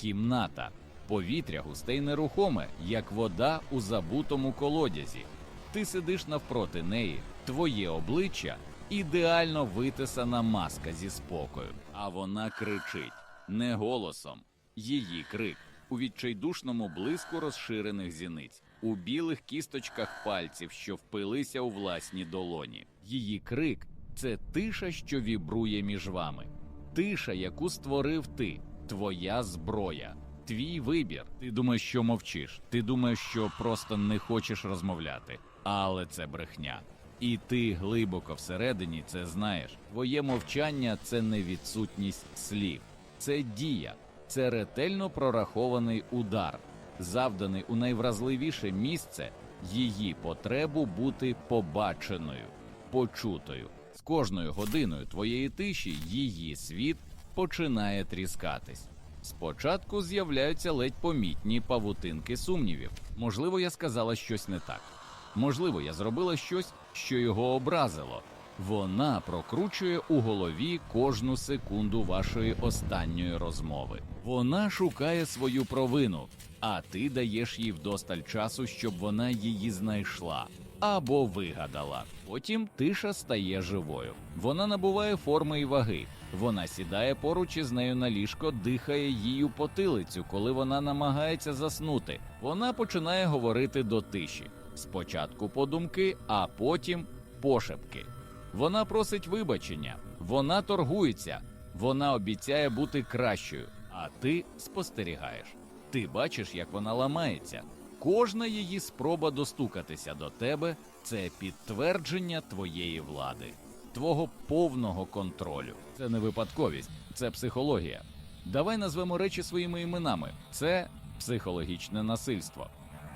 кімната. Повітря густе й нерухоме, як вода у забутому колодязі. Ти сидиш навпроти неї, твоє обличчя ідеально витисана маска зі спокою, а вона кричить не голосом. Її крик у відчайдушному блиску розширених зіниць, у білих кісточках пальців, що впилися у власні долоні. Її крик це тиша, що вібрує між вами. Тиша, яку створив ти, твоя зброя, твій вибір. Ти думаєш, що мовчиш. Ти думаєш, що просто не хочеш розмовляти. Але це брехня. І ти глибоко всередині це знаєш. Твоє мовчання це не відсутність слів, це дія, це ретельно прорахований удар, завданий у найвразливіше місце її потребу бути побаченою, почутою. З кожною годиною твоєї тиші її світ починає тріскатись. Спочатку з'являються ледь помітні павутинки сумнівів. Можливо, я сказала щось не так. Можливо, я зробила щось, що його образило. Вона прокручує у голові кожну секунду вашої останньої розмови. Вона шукає свою провину, а ти даєш їй вдосталь часу, щоб вона її знайшла або вигадала. Потім тиша стає живою. Вона набуває форми і ваги. Вона сідає поруч із нею на ліжко, дихає у потилицю, коли вона намагається заснути. Вона починає говорити до тиші. Спочатку подумки, а потім пошепки. Вона просить вибачення, вона торгується, вона обіцяє бути кращою, а ти спостерігаєш. Ти бачиш, як вона ламається. Кожна її спроба достукатися до тебе це підтвердження твоєї влади, твого повного контролю. Це не випадковість, це психологія. Давай назвемо речі своїми іменами. Це психологічне насильство.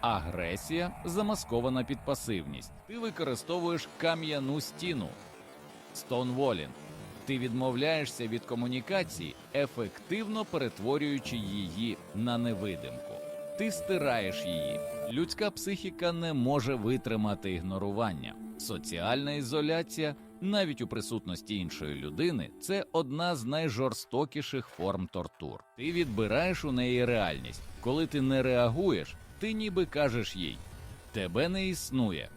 Агресія замаскована під пасивність. Ти використовуєш кам'яну стіну. Стоунволінг. Ти відмовляєшся від комунікації, ефективно перетворюючи її на невидимку. Ти стираєш її. Людська психіка не може витримати ігнорування. Соціальна ізоляція, навіть у присутності іншої людини, це одна з найжорстокіших форм тортур. Ти відбираєш у неї реальність. Коли ти не реагуєш, ти ніби кажеш їй: тебе не існує,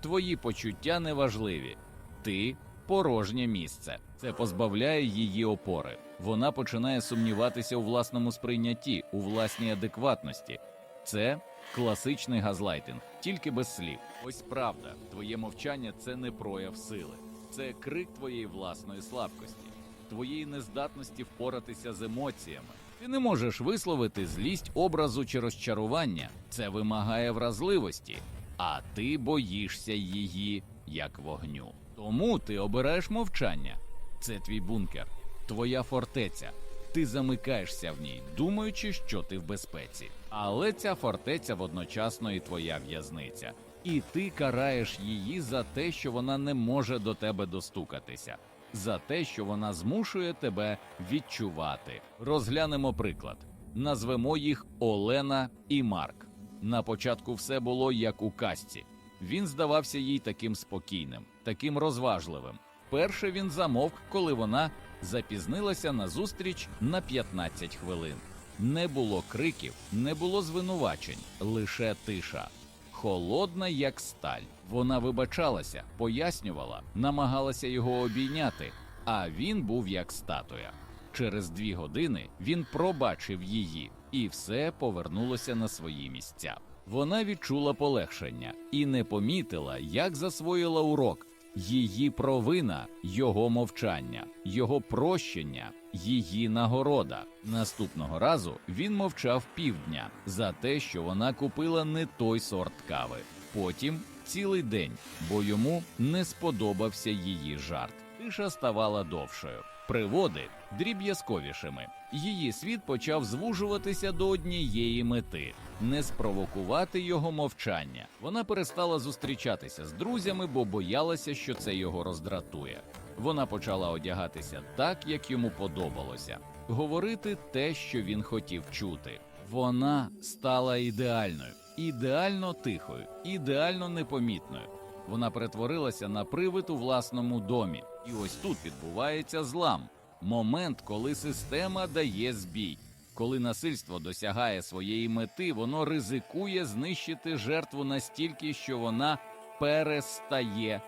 твої почуття неважливі, ти порожнє місце. Це позбавляє її опори. Вона починає сумніватися у власному сприйнятті, у власній адекватності. Це класичний газлайтинг, тільки без слів. Ось правда, твоє мовчання це не прояв сили, це крик твоєї власної слабкості, твоєї нездатності впоратися з емоціями. Ти не можеш висловити злість образу чи розчарування. Це вимагає вразливості, а ти боїшся її як вогню. Тому ти обираєш мовчання. Це твій бункер, твоя фортеця. Ти замикаєшся в ній, думаючи, що ти в безпеці. Але ця фортеця водночасно і твоя в'язниця. І ти караєш її за те, що вона не може до тебе достукатися, за те, що вона змушує тебе відчувати. Розглянемо приклад. Назвемо їх Олена і Марк. На початку все було як у казці. Він здавався їй таким спокійним, таким розважливим. Перше він замовк, коли вона запізнилася на зустріч на 15 хвилин. Не було криків, не було звинувачень, лише тиша. Холодна, як сталь. Вона вибачалася, пояснювала, намагалася його обійняти, а він був як статуя. Через дві години він пробачив її, і все повернулося на свої місця. Вона відчула полегшення і не помітила, як засвоїла урок. Її провина, його мовчання, його прощення, її нагорода. Наступного разу він мовчав півдня за те, що вона купила не той сорт кави. Потім цілий день, бо йому не сподобався її жарт. Тиша ставала довшою, приводи дріб'язковішими. Її світ почав звужуватися до однієї мети не спровокувати його мовчання. Вона перестала зустрічатися з друзями, бо боялася, що це його роздратує. Вона почала одягатися так, як йому подобалося, говорити те, що він хотів чути. Вона стала ідеальною, ідеально тихою, ідеально непомітною. Вона перетворилася на привид у власному домі, і ось тут відбувається злам. Момент, коли система дає збій. Коли насильство досягає своєї мети, воно ризикує знищити жертву настільки, що вона перестає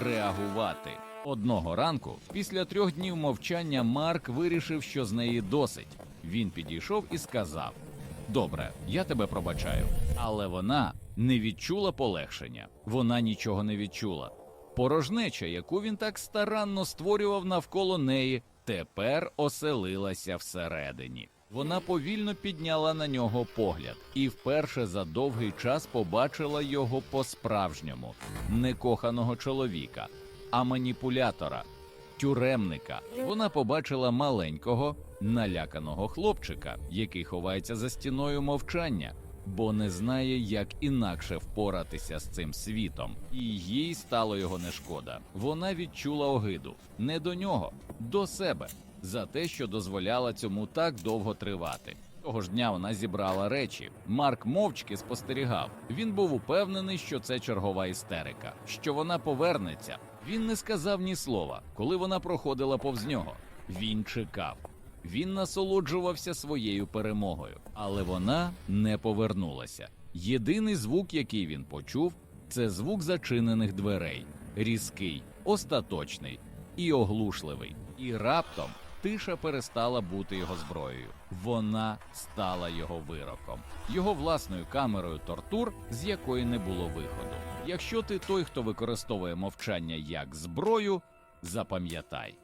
реагувати. Одного ранку, після трьох днів мовчання, Марк вирішив, що з неї досить. Він підійшов і сказав: Добре, я тебе пробачаю. Але вона не відчула полегшення, вона нічого не відчула. Порожнеча, яку він так старанно створював навколо неї, тепер оселилася всередині. Вона повільно підняла на нього погляд і вперше за довгий час побачила його по-справжньому не коханого чоловіка, а маніпулятора, тюремника. Вона побачила маленького, наляканого хлопчика, який ховається за стіною мовчання, бо не знає, як інакше впоратися з цим світом, і їй стало його не шкода. Вона відчула огиду не до нього, до себе за те, що дозволяла цьому так довго тривати. Того ж дня вона зібрала речі. Марк мовчки спостерігав. Він був упевнений, що це чергова істерика, що вона повернеться. Він не сказав ні слова, коли вона проходила повз нього. Він чекав. Він насолоджувався своєю перемогою, але вона не повернулася. Єдиний звук, який він почув, це звук зачинених дверей, різкий, остаточний і оглушливий. І раптом тиша перестала бути його зброєю. Вона стала його вироком, його власною камерою тортур, з якої не було виходу. Якщо ти той, хто використовує мовчання як зброю, запам'ятай,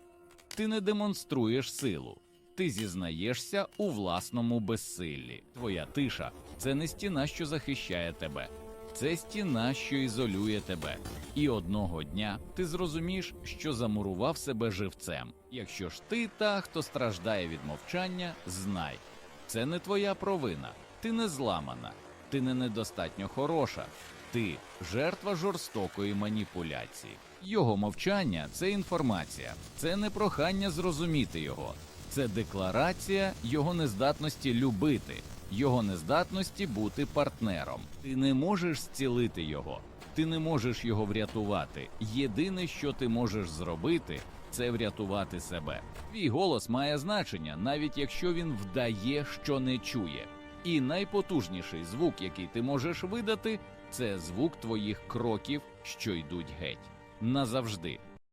ти не демонструєш силу. Ти зізнаєшся у власному безсиллі. Твоя тиша це не стіна, що захищає тебе, це стіна, що ізолює тебе. І одного дня ти зрозумієш, що замурував себе живцем. Якщо ж ти та, хто страждає від мовчання, знай, це не твоя провина, ти не зламана, ти не недостатньо хороша, ти жертва жорстокої маніпуляції. Його мовчання це інформація, це не прохання зрозуміти його, це декларація його нездатності любити, його нездатності бути партнером. Ти не можеш зцілити його, ти не можеш його врятувати. Єдине, що ти можеш зробити, це врятувати себе. Твій голос має значення, навіть якщо він вдає, що не чує. І найпотужніший звук, який ти можеш видати, це звук твоїх кроків, що йдуть геть назавжди.